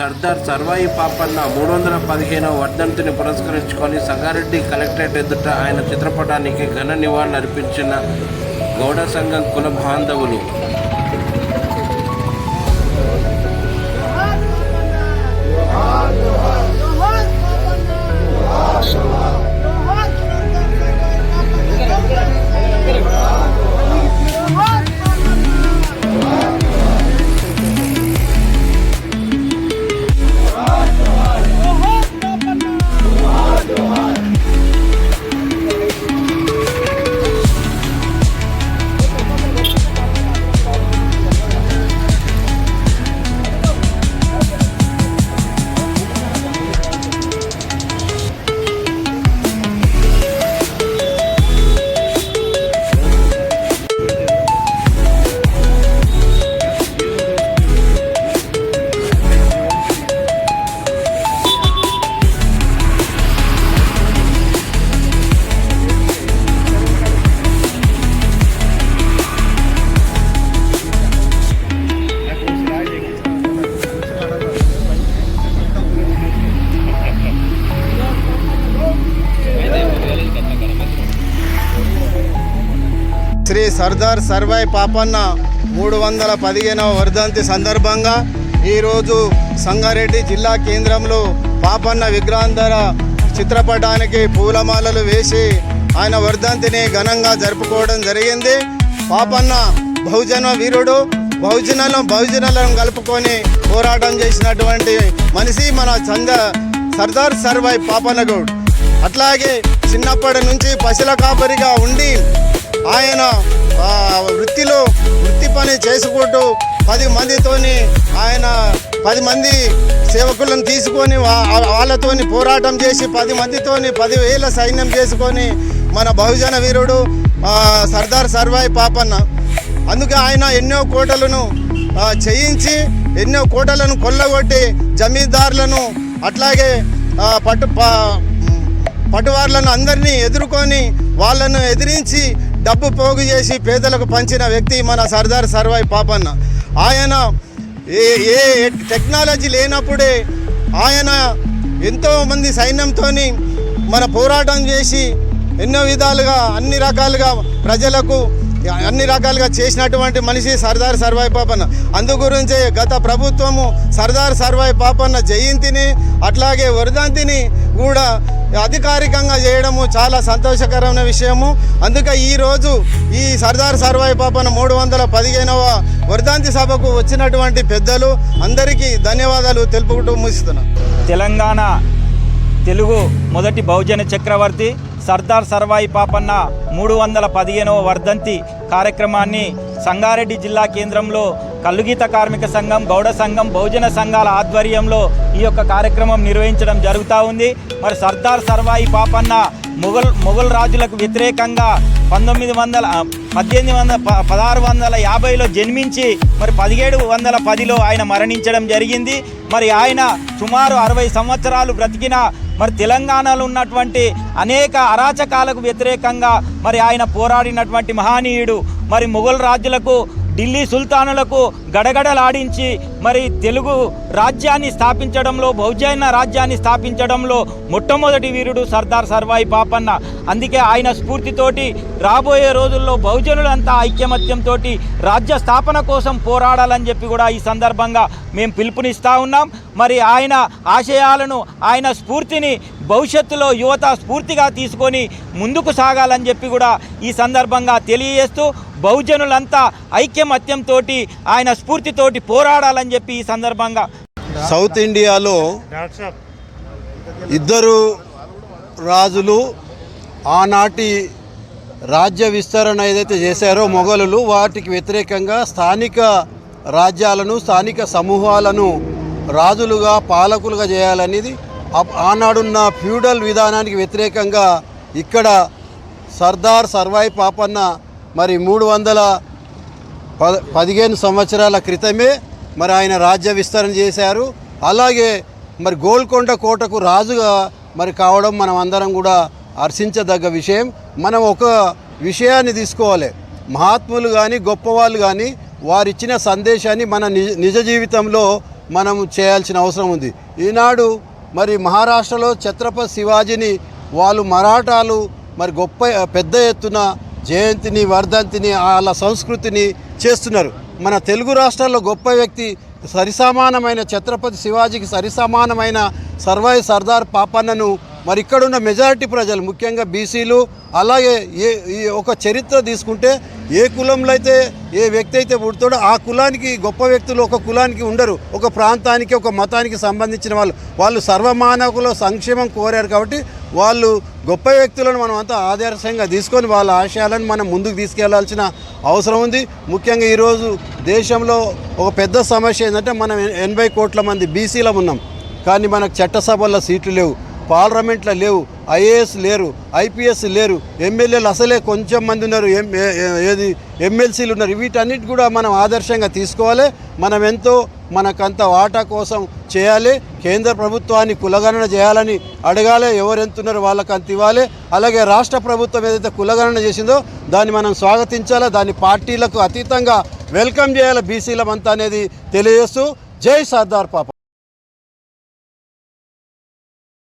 సర్దార్ సర్వాయి పాపన్న మూడు వందల పదిహేనవ వర్ధంతిని పురస్కరించుకొని సంగారెడ్డి కలెక్టరేట్ ఎదుట ఆయన చిత్రపటానికి ఘన నివాళులు అర్పించిన గౌడ సంఘం కుల బాంధవులు. శ్రీ సర్దార్ సర్వాయి పాపన్న మూడు వందల పదిహేనవ వర్ధంతి సందర్భంగా ఈరోజు సంగారెడ్డి జిల్లా కేంద్రంలో పాపన్న విగ్రహాంధర చిత్రపటానికి పూలమాలలు వేసి ఆయన వర్ధంతిని ఘనంగా జరుపుకోవడం జరిగింది. పాపన్న బహుజన వీరుడు. బహుజనులను బహుజనులను కలుపుకొని పోరాటం చేసినటువంటి మనిషి మన చంద సర్దార్ సర్వాయి పాపన్నగౌడ్ అట్లాగే చిన్నప్పటి నుంచి పశుల కాపరిగా ఉండి ఆయన వృత్తిలో వృత్తి పని చేసుకుంటూ పది మందితోని ఆయన పది మంది సేవకులను తీసుకొని వాళ్ళతోని పోరాటం చేసి పది మందితోని పదివేల సైన్యం చేసుకొని మన బహుజన వీరుడు సర్దార్ సర్వాయి పాపన్న. అందుకే ఆయన ఎన్నో కోటలను చేయించి ఎన్నో కోటలను కొల్లగొట్టి జమీందారులను అట్లాగే పట్టు పటువార్లను అందరినీ ఎదుర్కొని వాళ్ళను ఎదిరించి డబ్బు పోగు చేసి పేదలకు పంచిన వ్యక్తి మన సర్దార్ సర్వాయి పాపన్న. ఆయన ఏ ఏ టెక్నాలజీ లేనప్పుడే ఆయన ఎంతోమంది సైన్యంతో మన పోరాటం చేసి ఎన్నో విధాలుగా అన్ని రకాలుగా ప్రజలకు అన్ని రకాలుగా చేసినటువంటి మనిషి సర్దార్ సర్వాయి పాపన్న. అందుగురించే గత ప్రభుత్వము సర్దార్ సర్వాయి పాపన్న జయంతిని అట్లాగే వరదంతిని కూడా అధికారికంగా చేయడము చాలా సంతోషకరమైన విషయము. అందుకే ఈరోజు ఈ సర్దార్ సర్వాయి పాపన్న మూడు వందల పదిహేనవ వర్ధంతి సభకు వచ్చినటువంటి పెద్దలు అందరికీ ధన్యవాదాలు తెలుపుకుంటూ ముగిస్తున్నాను తెలంగాణ తెలుగు మొదటి బహుజన చక్రవర్తి సర్దార్ సర్వాయి పాపన్న మూడు వందల పదిహేనవ వర్ధంతి కార్యక్రమాన్ని సంగారెడ్డి జిల్లా కేంద్రంలో కల్లుగీత కార్మిక సంఘం గౌడ సంఘం బహుజన సంఘాల ఆధ్వర్యంలో ఈ యొక్క కార్యక్రమం నిర్వహించడం జరుగుతూ ఉంది. మరి సర్దార్ సర్వాయి పాపన్న మొఘల్ మొఘల్ రాజులకు వ్యతిరేకంగా పంతొమ్మిది వందల పద్దెనిమిది వందల పదహారు వందల యాభైలో జన్మించి మరి పదిహేడు వందల పదిలో ఆయన మరణించడం జరిగింది. మరి ఆయన సుమారు అరవై సంవత్సరాలు బ్రతికిన మరి తెలంగాణలో ఉన్నటువంటి అనేక అరాచకాలకు వ్యతిరేకంగా మరి ఆయన పోరాడినటువంటి మహనీయుడు మరి మొఘల్ రాజులకు ఢిల్లీ సుల్తానులకు గడగడలాడించి మరి తెలుగు రాజ్యాన్ని స్థాపించడంలో బహుజన రాజ్యాన్ని స్థాపించడంలో మొట్టమొదటి వీరుడు సర్దార్ సర్వాయి పాపన్న. అందుకే ఆయన స్ఫూర్తితోటి రాబోయే రోజుల్లో బహుజనులంతా ఐక్యమత్యంతో రాజ్య స్థాపన కోసం పోరాడాలని చెప్పి కూడా ఈ సందర్భంగా మేము పిలుపునిస్తా ఉన్నాం. మరి ఆయన ఆశయాలను ఆయన స్ఫూర్తిని భవిష్యత్తులో యువత స్ఫూర్తిగా తీసుకొని ముందుకు సాగాలని చెప్పి కూడా ఈ సందర్భంగా తెలియజేస్తూ బహుజనులంతా ఐక్యమత్యంతో ఆయన స్ఫూర్తితోటి పోరాడాలని చెప్పి ఈ సందర్భంగా సౌత్ ఇండియాలో ఇద్దరు రాజులు ఆనాటి రాజ్య విస్తరణ ఏదైతే చేశారో మొఘలులు వాటికి వ్యతిరేకంగా స్థానిక రాజ్యాలను స్థానిక సమూహాలను రాజులుగా పాలకులుగా చేయాలనేది ఆనాడున్న ఫ్యూడల్ విధానానికి వ్యతిరేకంగా ఇక్కడ సర్దార్ సర్వాయి పాపన్న మరి మూడు వందల ప పదిహేను సంవత్సరాల క్రితమే మరి ఆయన రాజ్య విస్తరణ చేశారు. అలాగే మరి గోల్కొండ కోటకు రాజుగా మరి కావడం మనం అందరం కూడా హర్షించదగ్గ విషయం. మనం ఒక విషయాన్ని తీసుకోవాలి. మహాత్ములు కానీ గొప్పవాళ్ళు కానీ వారిచ్చిన సందేశాన్ని మన నిజ జీవితంలో మనం చేయాల్సిన అవసరం ఉంది. ఈనాడు మరి మహారాష్ట్రలో ఛత్రపతి శివాజీని వాళ్ళు మరాఠాలు మరి గొప్ప పెద్ద ఎత్తున జయంతిని వర్ధంతిని వాళ్ళ సంస్కృతిని చేస్తున్నారు. మన తెలుగు రాష్ట్రాల్లో గొప్ప వ్యక్తి సరిసమానమైన ఛత్రపతి శివాజీకి సరిసమానమైన సర్వాయి సర్దార్ పాపన్నను మరి ఇక్కడున్న మెజారిటీ ప్రజలు ముఖ్యంగా బీసీలు అలాగే ఏ ఈ ఒక చరిత్ర తీసుకుంటే ఏ కులంలో అయితే ఏ వ్యక్తి అయితే పుడతాడో ఆ కులానికి గొప్ప వ్యక్తులు ఒక కులానికి ఉండరు. ఒక ప్రాంతానికి ఒక మతానికి సంబంధించిన వాళ్ళు. వాళ్ళు సర్వమానవుల సంక్షేమం కోరారు కాబట్టి వాళ్ళు గొప్ప వ్యక్తులను మనం అంతా ఆదర్శంగా తీసుకొని వాళ్ళ ఆశయాలను మనం ముందుకు తీసుకెళ్ళాల్సిన అవసరం ఉంది. ముఖ్యంగా ఈరోజు దేశంలో ఒక పెద్ద సమస్య ఏంటంటే మనం ఎనభై కోట్ల మంది బీసీలం ఉన్నాం. కానీ మనకు చట్టసభల్లో సీట్లు లేవు. పార్లమెంట్లో లేవు ఐఏఎస్ లేరు ఐపీఎస్ లేరు ఎమ్మెల్యేలు అసలే కొంచెం మంది ఉన్నారు ఏది ఎమ్మెల్సీలు ఉన్నారు. వీటన్నిటి కూడా మనం ఆదర్శంగా తీసుకోవాలి. మనం ఎంతో మనకంత వాటా కోసం చేయాలి. కేంద్ర ప్రభుత్వాన్ని కులగణన చేయాలని అడగాలి. ఎవరెంతున్నారు ఎంతున్నారో వాళ్ళకి అంత ఇవ్వాలి. అలాగే రాష్ట్ర ప్రభుత్వం ఏదైతే కులగణన చేసిందో దాన్ని మనం స్వాగతించాలి? దాన్ని పార్టీలకు అతీతంగా వెల్కమ్ చేయాలి? బీసీలమంతా అనేది తెలియజేస్తూ జై సర్దార్ పాప.